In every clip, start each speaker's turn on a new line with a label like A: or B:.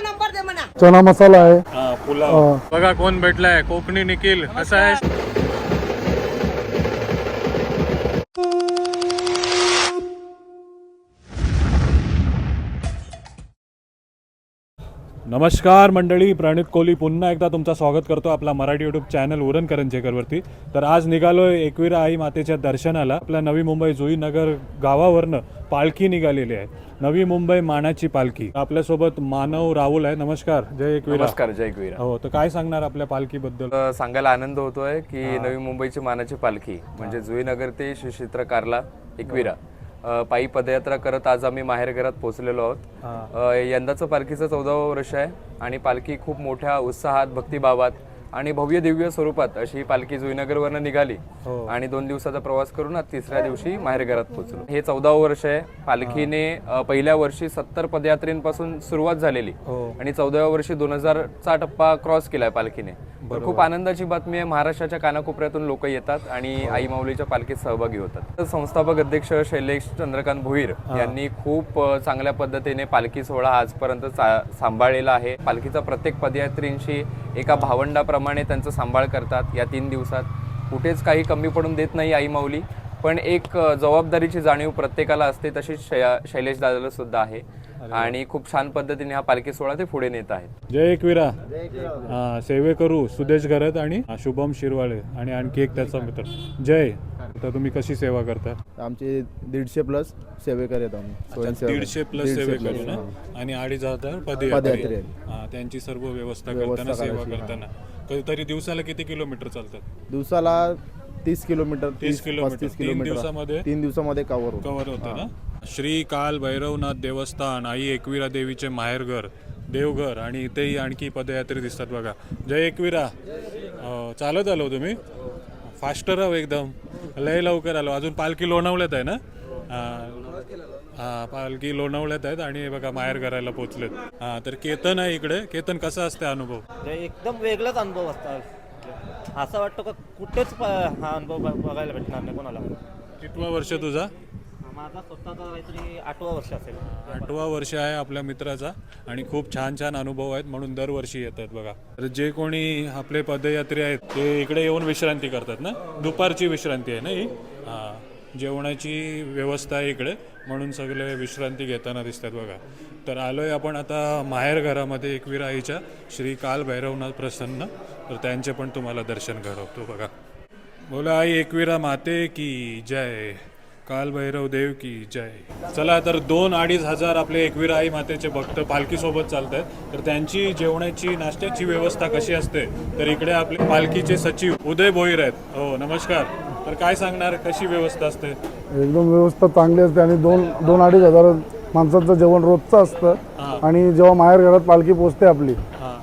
A: Number दे म्हणा.
B: चना मसाला आहे.
C: हा पुलाव. बघा कोण भेटलाय कोकणी निखिल कसा आहे. नमस्कार मंडळी प्रणित कोहली पुन्हा एकदा तुमचं स्वागत करतो आपला मराठी युट्यूब चॅनल उरण करंजेकरवरती. तर आज निघालोय एकविरा आई मातेच्या दर्शनाला. आपल्या नवी मुंबई जुईनगर गावावरनं पालखी निघालेली आहे. नवी मुंबई मानाची पालखी. आपल्यासोबत मानव राहुल आहे. नमस्कार जय एकविरा.
D: नमस्कार जय एकवीरा.
C: हो तर काय सांगणार आपल्या पालखीबद्दल?
D: अ, सांगायला आनंद होतोय की नवी मुंबईची मानाची पालखी म्हणजे जुईनगर ते श्री क्षेत्र कारला एकविरा. पायी पदयात्रा करत आज आम्ही माहेर घरात पोहोचलेलो आहोत. यंदाचं पालखीचं चौदावं वर्ष आहे आणि पालखी खूप मोठ्या उत्साहात भक्तिभावात आणि भव्य दिव्य स्वरूपात अशी ही पालखी जुईनगरवरनं निघाली. आणि दोन दिवसाचा प्रवास करून आज तिसऱ्या दिवशी माहेर घरात पोहोचलो. हे चौदावं वर्ष आहे. पालखीने पहिल्या वर्षी सत्तर पदयात्रेपासून सुरुवात झालेली. आणि चौदाव्या वर्षी दोन हजारचा टप्पा क्रॉस केलाय पालखीने. तर खूप आनंदाची बातमी आहे. महाराष्ट्राच्या कानाकोपऱ्यातून लोक येतात आणि आई माऊलीच्या पालखीत सहभागी होतात. तर संस्थापक अध्यक्ष शैलेश चंद्रकांत भोईर यांनी खूप चांगल्या पद्धतीने पालखी सोहळा आजपर्यंत सांभाळलेला आहे. पालखीचा प्रत्येक पदयात्रींशी एका भावंडाप्रमाणे त्यांचा सांभाळ करतात या तीन दिवसात. कुठेच काही कमी पडून देत नाही आई माऊली. पण एक जबाबदारीची जाणीव प्रत्येकाला असते तशीच शैलेश दादाला सुद्धा आहे. आणि खूप छान पद्धतीने हा पालखी सोहळा ते पुढे नेत आहेत.
C: जय एकविरा हा सेवे करू सुदेश घरत आणि शुभम शिरवाळे आणि आणखी एक त्याचा मित्र. जय. तर तुम्ही कशी सेवा करता?
B: आमचे दीडशे प्लस सेवेकर आहेत आम्ही.
C: दीडशे प्लस
B: दीडशे
C: सेवे
B: plus,
C: करू ना. आणि अडीच हजार
B: पदयात्री.
C: त्यांची सर्व व्यवस्था करताना सेवा
B: करायची,
C: कधीतरी दिवसाला किती किलोमीटर चालतात?
B: दिवसाला तीस किलोमीटर
C: तीस किलोमीटर.
B: पस्तीस
C: तीन
B: किलोमीटर.
C: दिवसामध्ये?
B: तीन दिवसामध्ये कव्हर होतो.
C: कव्हर होते ना? श्री काल भैरवनाथ देवस्थान आई एकविरा देवीचे माहेरघर देवघर आणि इथेही आणखी पदयात्री दिसतात बघा. जय एकविरा. अं, चालत आलो तुम्ही. फास्टर आहो एकदम. लय लवकर आलो. अजून पालखी लोणावळ्यात आहे ना? हा हा, पालखी लोणावळ्यात आहेत आणि हे बघा माहेर घराला पोचलेत. हा तर केतन आहे इकडे. केतन कसा असते अनुभव?
E: एकदम वेगळाच अनुभव असतात असं वाटतं का कुठेच प- हा अनुभव ब- बघायला भेटणार नाही कोणाला.
C: कितवा वर्ष तुझा?
E: माझा स्वतःचा काहीतरी आठवा वर्ष असेल.
C: आठवा वर्ष आहे आपल्या मित्राचा आणि खूप छान छान अनुभव आहेत म्हणून दरवर्षी येतात बघा. तर जे कोणी आपले पदयात्री आहेत ते इकडे येऊन विश्रांती करतात ना? दुपारची विश्रांती आहे ना ही? हां. जेवणाची व्यवस्था आहे इकडे. म्हणून सगळे विश्रांती घेताना दिसतात बघा. तर आलोय आपण आता माहेर घरामध्ये एकवीर आईच्या श्री काल भैरवनाथ प्रसन्न. तर त्यांचे पण तुम्हाला दर्शन घडवतो बघा. बोला आई एकवीरा माते की जय. काल भैरव देव की जय. चला तर दोन अडीच हजार आपले एकवीरा आई मातेचे भक्त पालखीसोबत चालत आहेत तर त्यांची जेवणाची नाश्त्याची व्यवस्था कशी असते? तर इकडे आपले पालखीचे सचिव उदय भोईर आहेत. हो नमस्कार. तर काय सांगणार कशी व्यवस्था असते?
F: एकदम व्यवस्था चांगली असते आणि दोन दोन अडीच हजार माणसाचं जेवण रोजचं असतं. आणि जेव्हा माहेर घरात पालखी पोचते आपली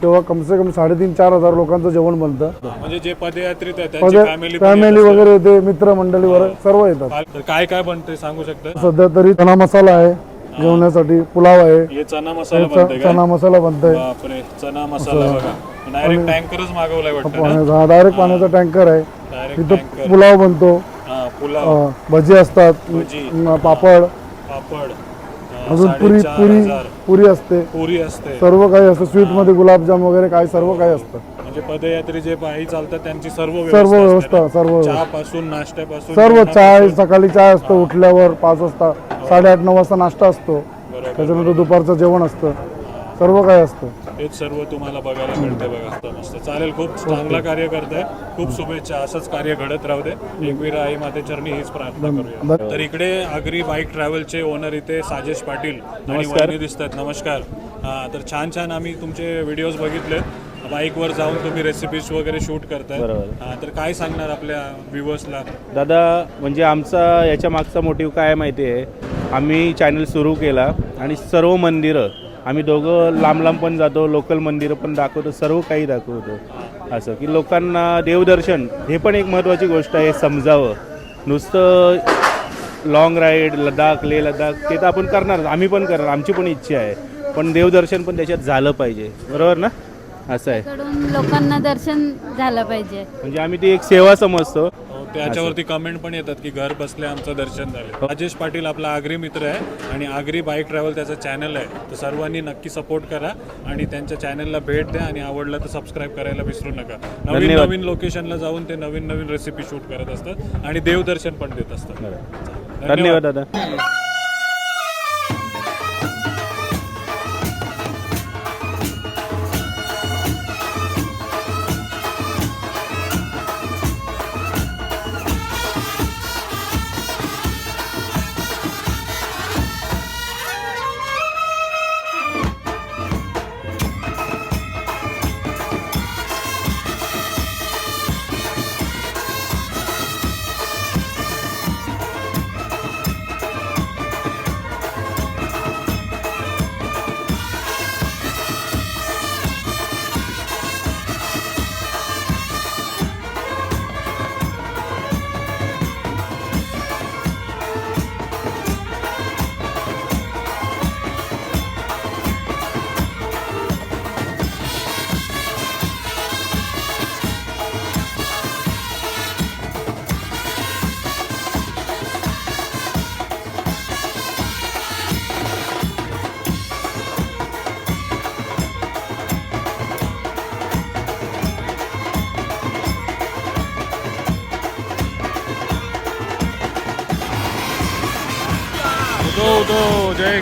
F: तेव्हा कमसे कम साडेतीन चार हजार लोकांचं जेवण बनतं.
C: म्हणजे जे पदयात्रित फॅमिली
F: फॅमिली वगैरे येते मित्रमंडळी वगैरे सर्व येतात.
C: काय काय बनते सांगू शकता?
F: सध्या तरी चना मसाला आहे जेवणासाठी पुलाव आहे.
C: चना मसाला
F: चना मसाला बनतंय.
C: चना मसाला डायरेक्ट टँकरच मागवलाय वाटतं ना?
F: डायरेक्ट पाण्याचा टँकर आहे.
C: डायरेक्ट
F: इथं
C: टँकर.
F: पुलाव बनतो.
C: हा पुलाव.
F: अं, भजी असतात.
C: भजी.
F: पापड.
C: पापड. अं,
F: अजून पुरी
C: साडेचार
F: पुरी
C: हजार.
F: पुरी असते.
C: पुरी असते.
F: सर्व काही असतं. स्वीटमध्ये गुलाबजाम वगैरे काय सर्व काही असतं.
C: म्हणजे पदयात्री जे पायी चालतात त्यांची सर्व
F: सर्व
C: असते
F: व्यवस्था
C: ना?
F: सर्व व्यवस्था.
C: चहापासून नाश्त्यापासून
F: सर्व चाय
C: जेवणापासून.
F: सकाळी चाय असतं उठल्यावर पाच वाजता साडेआठ नऊ वाजता नाश्ता असतो.
C: बरोबर.
F: त्याच्यानंतर दुपारचं जेवण असतं. सर्व काही असतं.
C: हेच सर्व तुम्हाला बघायला मिळते बघा मस्त मस्त. चालेल खूप चांगला कार्य करताय. खूप शुभेच्छा असंच कार्य घडत राहू दे. एकवीर आई माते चरणी हीच प्रार्थना करूया. तर इकडे आगरी बाईक ट्रॅव्हलचे ओनर इथे साजेश पाटील आणि वहिनी दिसतात. नमस्कार. हा तर छान छान आम्ही तुमचे व्हिडिओज बघितले. बाईकवर जाऊन तुम्ही रेसिपीज वगैरे शूट करताय. हा तर काय सांगणार आपल्या व्ह्युअर्सला
G: दादा म्हणजे आमचा याच्या मागचा मोटिव्ह काय माहिती आहे आम्ही चॅनल सुरू केला आणि सर्व मंदिरं आम्ही दोघं लांब लांब पण जातो लोकल मंदिरं पण दाखवतो सर्व काही दाखवतो. असं की लोकांना देवदर्शन हे पण एक महत्त्वाची गोष्ट आहे समजावं. नुसतं लॉंग राईड लडाख लेह लडाख ते तर आपण करणार आम्ही पण करणार आमची पण इच्छा आहे. पण देवदर्शन पण त्याच्यात झालं पाहिजे. बरोबर ना? असं आहे.
H: लोकांना दर्शन झालं पाहिजे.
G: म्हणजे आम्ही ती एक सेवा समजतो.
C: त्याच्यावरती कमेंट पण येतात की घर बसल्या आमचं दर्शन झालं. राजेश पाटील आपला आगरी मित्र आहे आणि आगरी बाईक ट्रॅव्हल त्याचं चॅनल आहे. तर सर्वांनी नक्की सपोर्ट करा आणि त्यांच्या चॅनलला भेट द्या आणि आवडलं तर सबस्क्राईब करायला विसरू नका. नवीन. नवीन लोकेशनला जाऊन ते नवीन नवीन रेसिपी शूट करत असतात आणि देवदर्शन पण देत असतात.
G: धन्यवाद. दादा.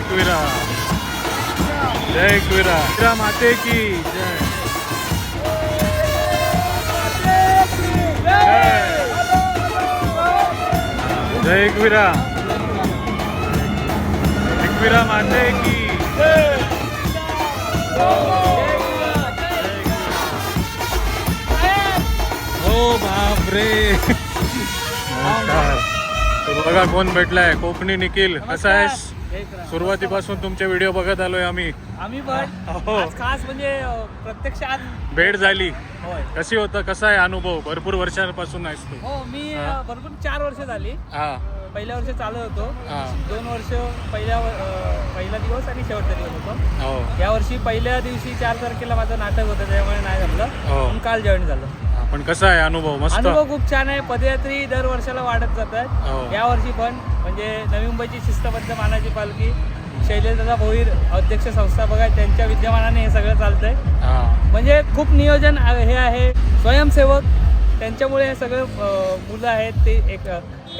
C: जय एकविरा जय एकविरा एकविरा माते की जय जय. जय एकविरा एकविरा माते की हो बापरे। नमस्कार। तर बघा कोण भेटलाय. कोकणी निखिल. कसा आहेस? सुरुवातीपासून तुमचे व्हिडिओ बघत आलोय आम्ही.
A: आम्ही पण.
C: हो.
A: आज खास म्हणजे प्रत्यक्ष आज
C: भेट झाली.
A: होय.
C: कशी होतं? कसा आहे अनुभव? भरपूर वर्षांपासून आहेस तू.
A: हो मी भरपूर चार वर्ष झाली.
C: हा.
A: पहिल्या वर्ष चालू होतो.
C: हा.
A: दोन वर्ष पहिल्या व- अं, पहिला दिवस आणि शेवटचा दिवस होतो.
C: हो.
A: या वर्षी पहिल्या दिवशी चार तारखेला माझं नाटक होतं त्यामुळे नाही जमलं
C: हो.
A: पण काल जॉईन झालं.
C: पण कसा आहे अनुभव? मस्त.
A: अनुभव खूप छान आहे. पदयात्री दर वर्षाला वाढत जातात.
C: हो.
A: या वर्षी पण म्हणजे नवी मुंबईची शिस्तबद्ध मानाची पालखी शैलेशदादा भोईर अध्यक्ष संस्थापक त्यांच्या विद्यमानाने हे सगळं चालतंय.
C: हा.
A: म्हणजे खूप नियोजन हे आहे स्वयंसेवक त्यांच्यामुळे हे सगळे मुलं आहेत ते एक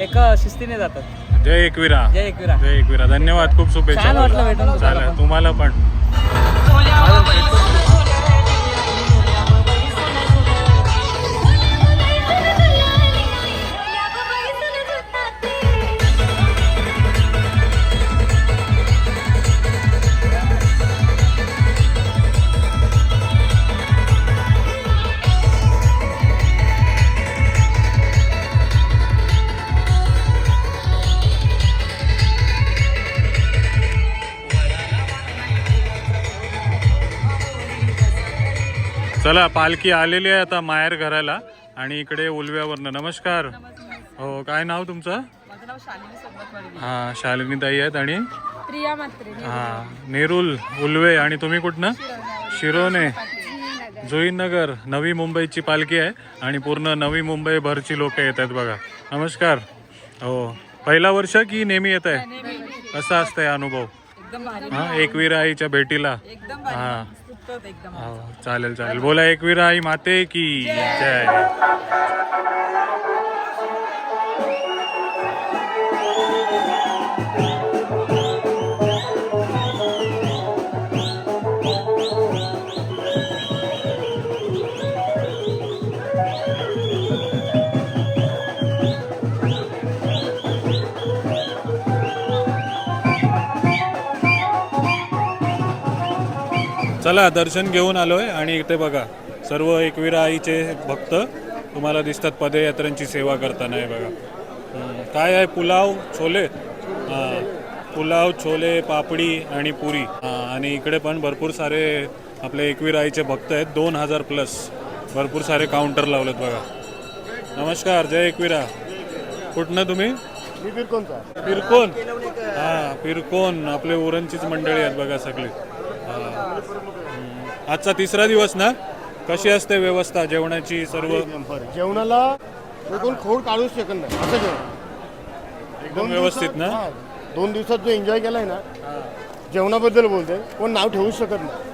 A: एका शिस्तीने जातात.
C: जय एकविरा.
A: जय एकविरा.
C: जय एकविरा. धन्यवाद खूप शुभेच्छा
A: वाटलं भेटून तुम्हाला पण.
C: चला पालखी आलेली आहे आता माहेर घराला आणि इकडे उलव्यावरनं. नमस्कार. हो काय नाव तुमचं? हा शालिनी ताई आहेत आणि? हा नेरुल उलवे आणि तुम्ही कुठनं? शिरोने. जुईनगर. नवी मुंबईची पालखी आहे आणि पूर्ण नवी मुंबई भरची लोक येत आहेत बघा. नमस्कार. हो पहिला वर्ष की नेहमी येत आहे? कसा असतंय अनुभव? हा एकवीर आईच्या भेटीला. हा. हो चालेल चालेल. बोला एकवीर आई माते की जय. चला दर्शन घेऊन आलोय आणि इथे बघा सर्व एकविरा आईचे भक्त तुम्हाला दिसतात पदयात्रांची सेवा करताना आहे बघा. काय आहे? पुलाव छोले? हां पुलाव छोले पापडी आणि पुरी. हां आणि इकडे पण भरपूर सारे आपले एकवीर आईचे भक्त आहेत दोन हजार प्लस. भरपूर सारे काउंटर लावलेत बघा. नमस्कार जय एकविरा. कुठनं तुम्ही? पिरकोन हा पिरकोन आपले उरणचीच मंडळी आहेत बघा सगळी. आजचा तिसरा दिवस ना? कशी असते व्यवस्था जेवणाची सर्व?
I: जेवणाला
H: कोण खोड काढूच शकत नाही. असं जेवण.
C: एकदम व्यवस्थित ना?
H: हा, दोन दिवसात जो एन्जॉय केलाय ना जेवणाबद्दल बोलते कोण नाव ठेवूच शकत नाही.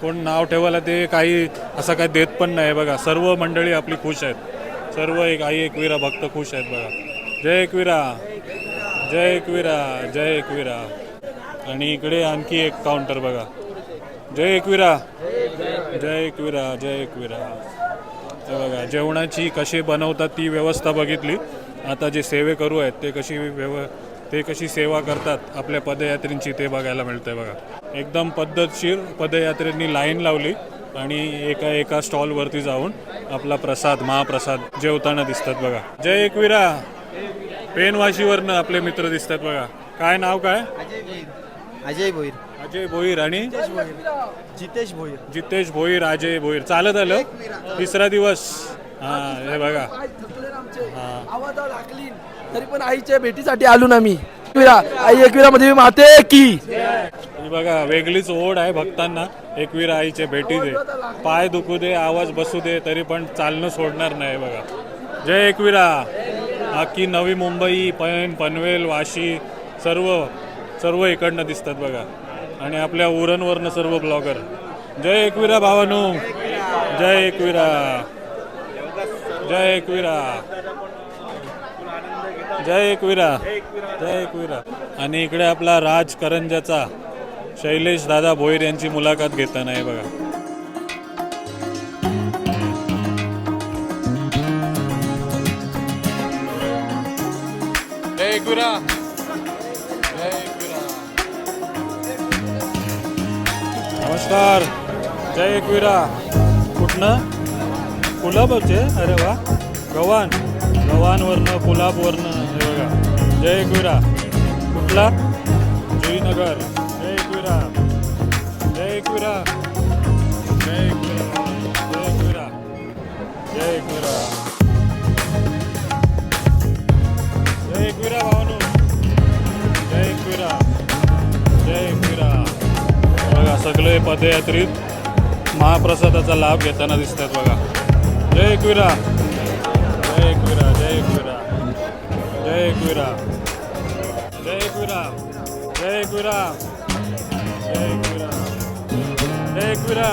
C: कोण नाव ठेवायला ते काही असं काही देत पण नाही. बघा सर्व मंडळी आपली खुश आहेत. सर्व एक आई एकविरा भक्त खुश आहेत बघा. जय एकविरा जय एकविरा जय एकविरा आणि इकडे आणखी एक काउंटर बघा. जय एकविरा. जय एकविरा जय एकविरा. हे बघा जेवणाची कशी बनवतात ती व्यवस्था बघितली. आता जे सेवे करू आहेत ते कशी व्यव ते कशी सेवा करतात आपल्या पदयात्रींची ते बघायला मिळतंय बघा. एकदम पद्धतशीर पदयात्रेंनी लाईन लावली आणि एका एका स्टॉलवरती जाऊन आपला प्रसाद महाप्रसाद जेवताना दिसतात बघा. जय एकविरा. पेनवाशीवरनं आपले मित्र दिसतात बघा. काय नाव काय?
E: अजय भोईर.
C: अजय भोईर आणि
E: जितेश भोईर.
C: जितेश भोईर अजय भोईर. चालत आलं? तिसरा दिवस. हा हे बघा.
I: तरी पण आईच्या भेटीसाठी आलो ना मी. एकविरा आई एकविरा मध्ये माते की.
C: ही बघा वेगळीच ओढ आहे भक्तांना. एकवीर आईचे भेटी दे. पाय दुखू दे आवाज बसू दे तरी पण चालणं सोडणार नाही बघा. जय एकविरा. अख्खी नवी मुंबई पैन पनवेल वाशी सर्व. सर्व इकडनं दिसतात बघा. आणि आपल्या उरणवरनं सर्व ब्लॉगर. जय एकविरा भावानू. जय एकविरा. जय एकविरा. जय एकविरा. जय एकविरा. आणि इकडे आपला राज करंजाचा शैलेश दादा भोईर यांची मुलाखत घेताना आहे बघा. जय एकविरा. एकविरा कुठनं? कुलाबचे? अरे वा. गव्हाण. गव्हाणवरनं कुलाबवरनं. हे बघा. जय एकविरा कुठला? जुईनगर जय एकविरा जय एकविरा जय एकविरा जय एकविरा जय एकविरा जय एकविरा भावनू. जय एकविरा जय एकविरा बघा सगळे पदयात्रीत महाप्रसादाचा लाभ घेताना दिसतात बघा जय एकविरा जय एकविरा जय एकविरा जय एकविरा जय एकविरा जय एकविरा जय एकविरा जय एकविरा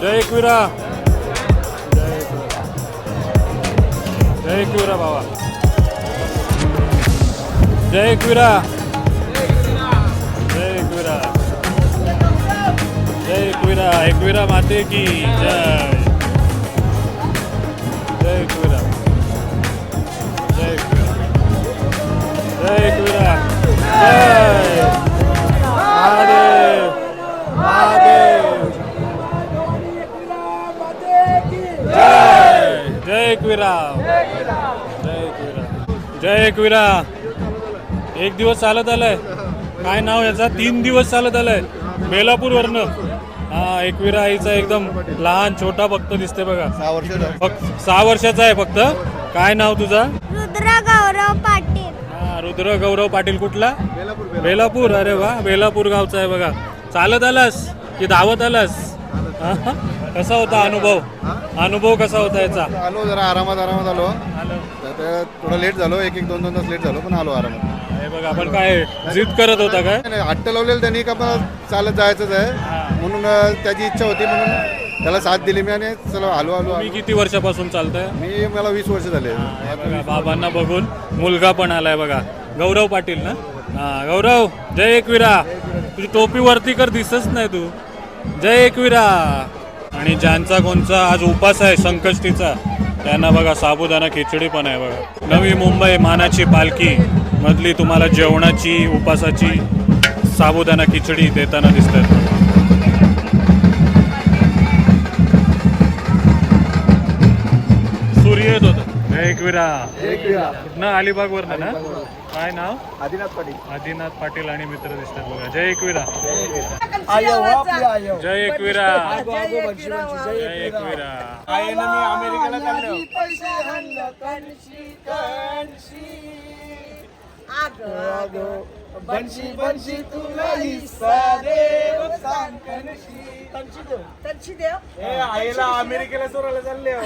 C: जय एकविरा जय एकविरा जय एकविरा बाबा जय एकविरा जय एकविरा एकविरा माते की जय. जय एकविरा जय एकविरा जय एकविरा जय. महादेव. महादेव. जय जय एकविरा जय एकविरा जय एकविरा एक दिवस चालत आलाय. काय नाव याचा? तीन दिवस चालत आलाय. बेलापूरवरनं. हा एकविरा आईचा एकदम लहान छोटा भक्त दिसते बघा.
H: सहा वर्षाचा
C: फक्त सहा वर्षाचा आहे फक्त. काय नाव तुझा?
J: रुद्र गौरव पाटील.
C: हा रुद्र गौरव पाटील कुठला? बेलापूर अरे वा बेलापूर गावचा आहे बघा. चालत आलास की धावत आलास? हा? कसा होता अनुभव? अनुभव कसा होता याचा?
H: आलो जरा आरामात आरामात आलो. तर ते थोडं लेट झालो एक एक दोन दोन तास लेट झालो पण आलो आरामात.
C: हे बघा आपण काय जिद करत होता काय?
H: नाही, नाही, हट्ट लावलेलं त्यांनी का चालत जायचंच आहे. म्हणून त्याची इच्छा होती म्हणून त्याला साथ दिली मी आणि चला आलो आलो
C: तुम्ही किती वर्षापासून चालताय?
H: मी मला वीस वर्ष झाले.
C: बघा बाबांना बघून मुलगा पण आलाय बघा. गौरव पाटील ना? हा गौरव जय एकविरा. तुझी टोपी वरती कर दिसत नाही तू. जय एकविरा. आणि ज्यांचा कोणचा आज उपास आहे संकष्टीचा त्यांना बघा साबुदाणा खिचडी पण आहे बघा. नवी मुंबई मानाची पालखी मधली तुम्हाला जेवणाची उपासाची साबुदाणा खिचडी देताना दिसतात एकविरा. कुठनं अलिबाग वर ना? काय नाव?
F: आदिनाथ पाटील.
C: आदिनाथ पाटील आणि मित्र दिसतात बघा. जय एकविरा.
I: आयो हो आपली आयो.
C: जय एकविरा.
I: जय
C: जय एकविरा
F: अमेरिकेला
I: बनशी बनशी तुला हिस्सा देव. तनशी देव.
K: तनशी देव
I: ए, आईला अमेरिकेला सोडायला चालले हो.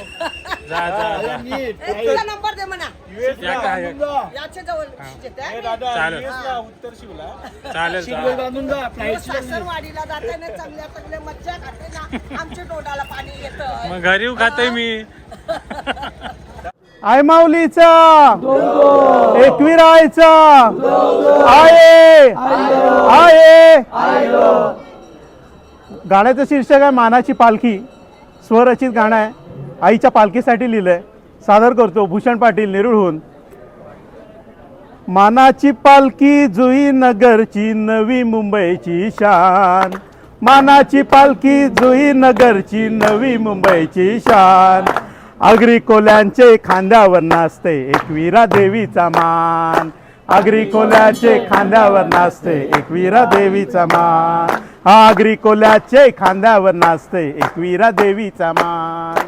A: जा जा
I: नीट.
K: तुझा नंबर दे म्हणा.
I: US ला बांधून जा.
K: याच्या जवळ
I: ए, दादा
A: चालेल.
I: US ला उत्तर शिवला.
A: चालेल
I: शिकवे
A: चालेल.
I: बांधून जा फ्लाईट
K: सासरवाडीला जाताना चांगल्या चांगल्या मज्जा खाते ना आमच्या तोंडाला पाणी येतं.
A: मग घरी येऊ खाते मी.
G: आय माऊलीचा एकविरायचा आये आये. गाण्याचं शीर्षक आहे मानाची पालखी. स्वरचित गाणं आहे. आईच्या पालखीसाठी लिहिलंय. सादर करतो भूषण पाटील नेरुळहून. मानाची पालखी जुई नगरची नवी मुंबईची शान. मानाची पालखी जुई नगरची नवी मुंबईची शान. अग्री कोल्यांचे खांद्यावर नाचते एकवीरा देवीचा मान. अग्री कोल्याचे खांद्यावर नाचते एकवीरा देवीचा मान. आगरी कोल्याचे खांद्यावर नाचते एकवीरा देवीचा मान.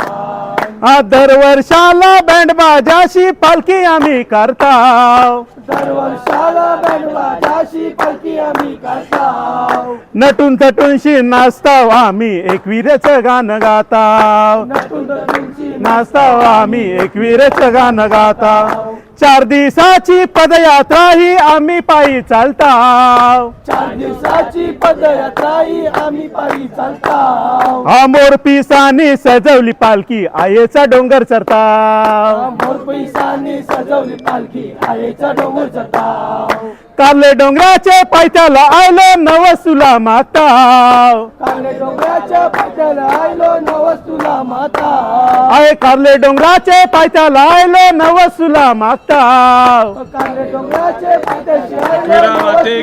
G: हा दरवर्षाला बँड बाजाशी पालखी आम्ही करताव.
I: दरवर्षाला बँडबाजाशी पालखी आम्ही करताव.
G: नटून थटूनशी नाचताव आम्ही एकविरेचं गाणं गाताव. नाचताव आम्ही एकविरेचं गाणं गाताव. चार दिवसाची पदयात्रा ही आम्ही पायी चालताव.
I: चार दिवसाची पदयात्रा ही आम्ही पायी चालताव.
G: हा मोर पिसानी सजवली पालखी आयेचा डोंगर चरताव
I: मोर पैसानी सजवली पालखी आईचा डोंगर चढताव.
G: कारले डोंगराचे पायथ्याला आलो नवसुला माताव.
I: कांगडे डोंगराच्या पाट्याला आयलो नवस तुला माता
G: आय कारले डोंगराचे पायथ्याला आलो नवसुला
I: डोंगराचे
A: माते.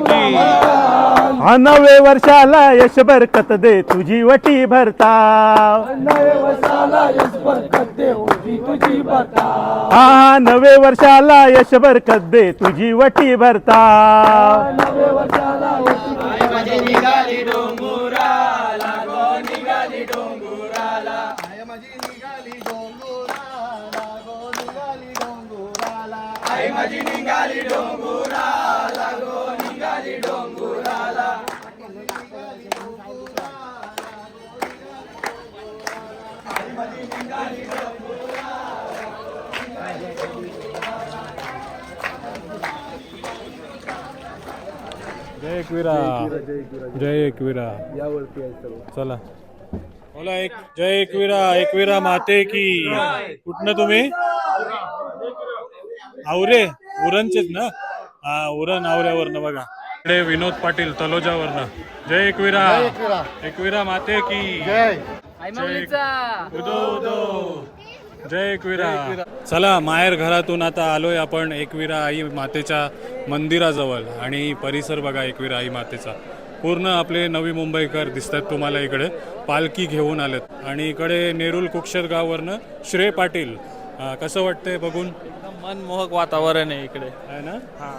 G: हा नवे वर्षाला यश बरकत दे तुझी वटी भरताव.
I: नवे वर्षाला यश बरकत दे होती तुझी बता.
G: हा नवे वर्षाला यश बरकत दे तुझी वटी भरताव.
C: जय एकविरा. जय एकविरा
B: यावरती आहे सर्व.
C: चला. बोला एक जय एकविरा एकविरा माते की. कुठनं तुम्ही? आवरे उरणचेच ना? हा उरण आवऱ्यावरनं बघा. इकडे विनोद पाटील तलोजावरनं. जय एकविरा. एकविरा माते की. जय. जय एकविरा चला माहेर घरातून आता आलोय आपण एकविरा आई मातेच्या मंदिराजवळ आणि परिसर बघा एकविरा आई मातेचा. पूर्ण आपले नवी मुंबईकर दिसतात तुम्हाला इकडे. पालखी घेऊन आलेत. आणि इकडे नेरुल कुक्षर गाववरनं श्रेय पाटील. कसं वाटतंय बघून?
A: एकदम मनमोहक वातावरण आहे इकडे.
C: आहे ना? हा,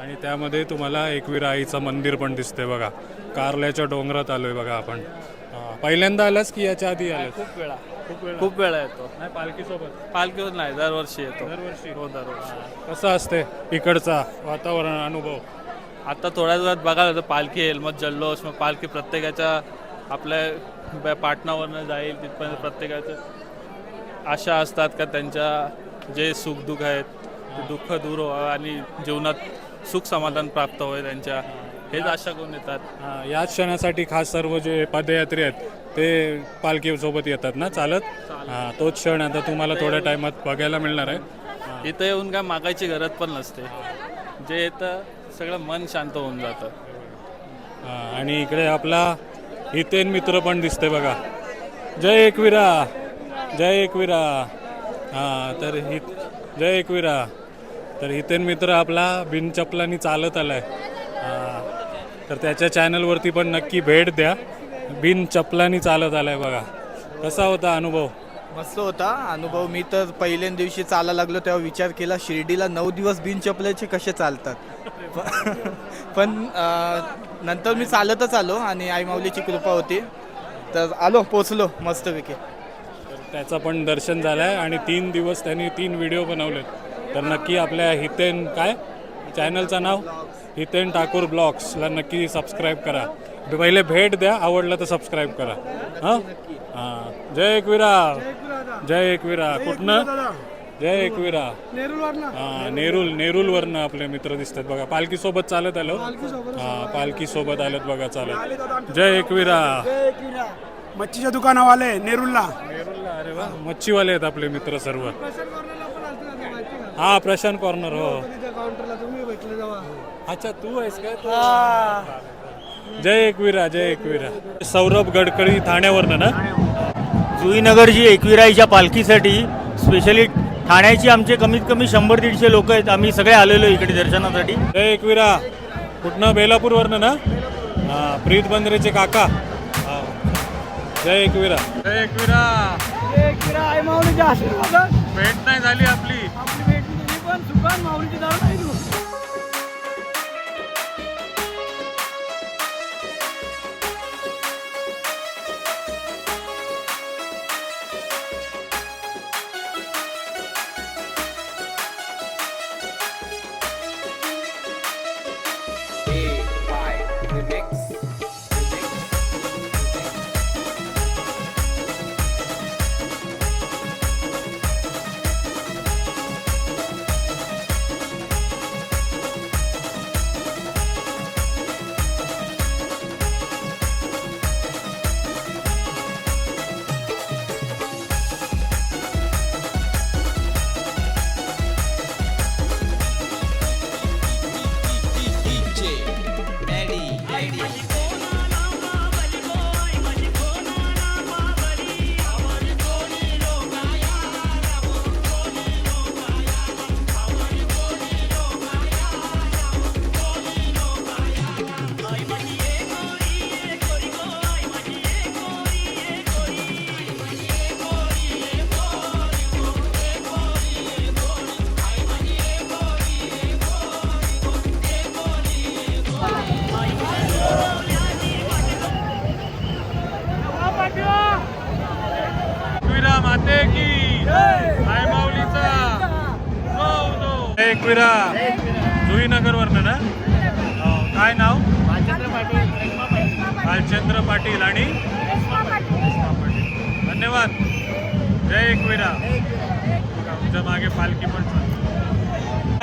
C: आणि त्यामध्ये तुम्हाला एकविरा आईचं मंदिर पण दिसतंय बघा. कारल्याच्या डोंगरात आलोय बघा आपण. हा, पहिल्यांदा आलास की याच्या आधी आलास?
A: खूप वेळा खूप वेळा. खूप वेळा येतो.
C: नाही पालखीसोबत.
A: पालखीवर नाही दरवर्षी येतो.
C: दरवर्षी.
A: हो दरवर्षी.
C: कसं असते इकडचा वातावरण अनुभव?
A: आता थोड्याच वेळात बघायला होतं पालखी येईल मग जल्लोष मग पालखी प्रत्येकाच्या आपल्या ब- पाटणावरनं जाईल तिथपर्यंत प्रत्येकाचं आशा असतात का त्यांच्या जे सुखदुःख आहेत ते दुःख दूर व्हावं आणि जीवनात सुख समाधान प्राप्त होईल त्यांच्या. हेच आशा करून येतात.
C: हा, याच क्षणासाठी खास सर्व जे पदयात्री आहेत ते पालखीसोबत येतात ना? चालत? हा तोच क्षण आता तुम्हाला थोड्या टायमात बघायला मिळणार आहे.
A: इथं येऊन काय मागायची गरज पण नसते. जे येतं सगळं मन शांत होऊन जातं.
C: हा, आणि इकडे आपला हितेन मित्र पण दिसते बघा. जय एकविरा जय एकविरा. हा तर हि जय एकविरा. तर हितेन मित्र आपला बिन चपलानी चालत आलाय. हा, तर त्याच्या चॅनलवरती पण नक्की भेट द्या. बिन चपलानी चालत आलाय बघा. कसा होता अनुभव?
L: मस्त होता. अनुभव मी तर पहिल्या दिवशी चालायला लागलो तेव्हा विचार केला शिर्डीला नऊ दिवस बिन चपल्याचे कसे चालतात? पण नंतर मी चालतच आलो आणि आई माऊलीची कृपा होती. तर आलो पोचलो मस्तपैकी.
C: त्याचं पण दर्शन झालंय आणि तीन दिवस त्यांनी तीन व्हिडिओ बनवलेत. तर नक्की आपल्या हितेन काय? चॅनलचं नाव हितेन ठाकूर ब्लॉग्सला नक्की सबस्क्राईब करा. पहिले भेट द्या आवडलं तर सबस्क्राईब करा. हां? हां. जय एकविरा जय एकविरा कुठनं? जय एकविरा हा नेरूल नेरूलवरनं आपले मित्र दिसतात बघा. पालखी सोबत चालत आलो. हा पालखी सोबत आलेत बघा चालत. जय एकविरा
M: मच्छीच्या दुकानावाले नेरुलला.
C: नेरूलला अरे वा. मच्छीवाले आहेत आपले मित्र सर्व. हा प्रशांत कॉर्नर हो. अच्छा तू आहेस काय जय एकविरा जय एकविरा. सौरभ गडकरी ठाण्यावरनं ना?
N: जुईनगरची एकविराईच्या पालखीसाठी स्पेशली ठाण्याची आमचे कमीत कमी शंभर दीडशे लोक आहेत. आम्ही सगळे आलेलो इकडे दर्शनासाठी.
C: जय एकविरा. कुठनं? बेलापूरवरनं ना? हा प्रीत बंद्रेचे काका. हा. जय एकविरा. जय एकविरा. भेट नाही झाली आपली Tufan, Tufan Mavridi Darmaydı mı? Mix.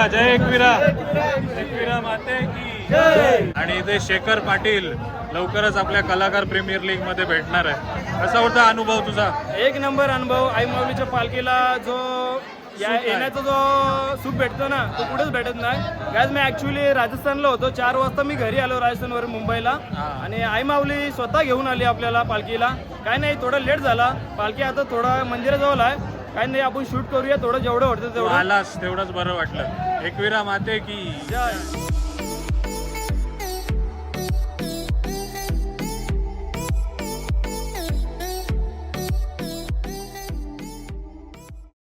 C: जय एकविरा. एकविरा माते की आणि इथे शेखर पाटील लवकरच आपल्या कलाकार प्रीमियर लीगमध्ये भेटणार आहे. कसा होता अनुभव तुझा?
M: एक नंबर अनुभव. आई माऊलीच्या पालखीला जो या येण्याचा जो सुख भेटतो ना तो कुठेच भेटत नाही. काय मी ऍक्च्युली राजस्थानला होतो. चार वाजता मी घरी आलो राजस्थानवरून मुंबईला. आणि आई माऊली स्वतः घेऊन आली आपल्याला पालखीला. काय नाही थोडं लेट झाला. पालखी आता थोडा मंदिराजवळ आहे. काय नाही आपण शूट करूया थोडं जेवढं होतं
C: तू
M: तेवढं.
C: आलास तेवढंच बरं वाटलं. एकविरा माते की.
M: जय.